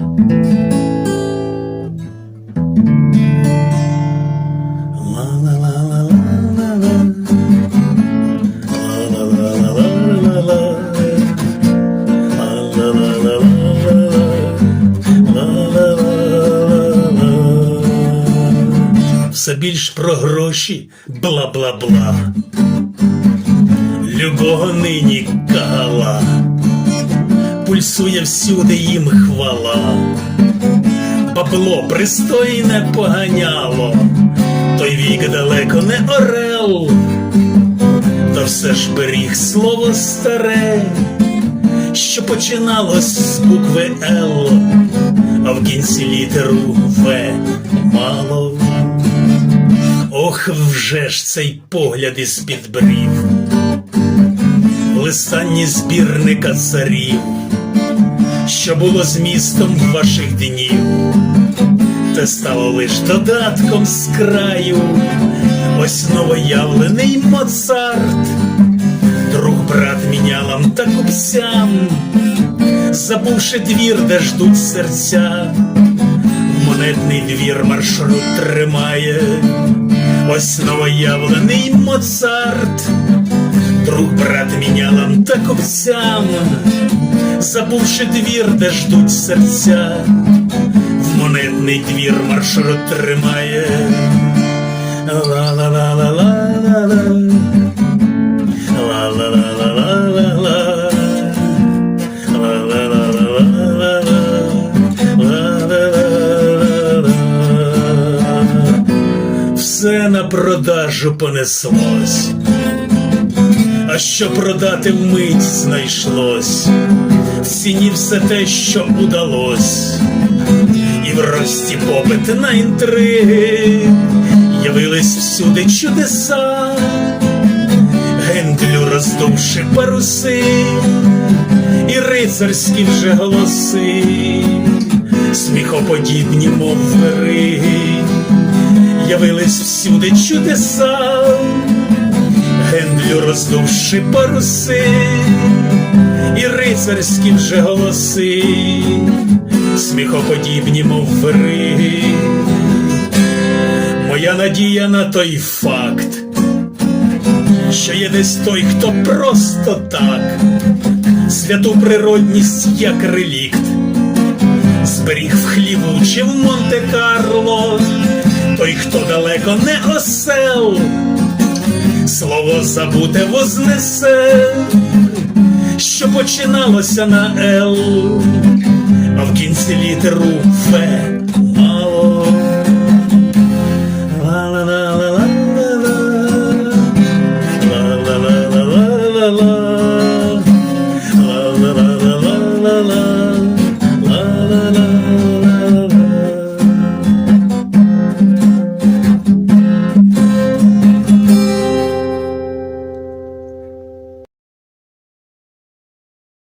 Все більш про гроші, бла-бла-бла. Любого нині кагала, пульсує всюди їм хвала. Бабло пристойне поганяло, той вік далеко не орел, та все ж беріг слово старе, що починалось з букви Л, а в кінці літеру В мало. Ох, вже ж цей погляд із-під брів, листанні збірника царів, що було змістом ваших днів, те стало лиш додатком з краю, ось новоявлений Моцарт, друг брат мінялам та купцям, забувши двір, де ждуть серця, монетний двір маршрут тримає. Ось новоявлений Моцарт, друг брат мінялам та купцям, забувши двір, де ждуть серця, в монетний двір маршрут тримає. Ла-ла-ла-ла-ла-ла-ла. Все на продажу понеслось, що продати вмить знайшлось, в ціні все те, що удалось, і в рості попит на інтриги явились всюди чудеса, гендлю роздувши паруси, і рицарські вже голоси, сміхоподібні, мов вериги, явились всюди чудеса, гендлю роздувши паруси, і рицарські вже голоси, сміхоподібні, мов вериги. Моя надія на той факт, що є десь той, хто просто так, святу природність як релікт, зберіг в хліву чи в Монте-Карло, той, хто далеко не осел, слово забуте вознесе, що починалося на Л, а в кінці літеру Ф мало. Ла-ла-ла-ла-ла-ла. Ла-ла-ла-ла-ла-ла.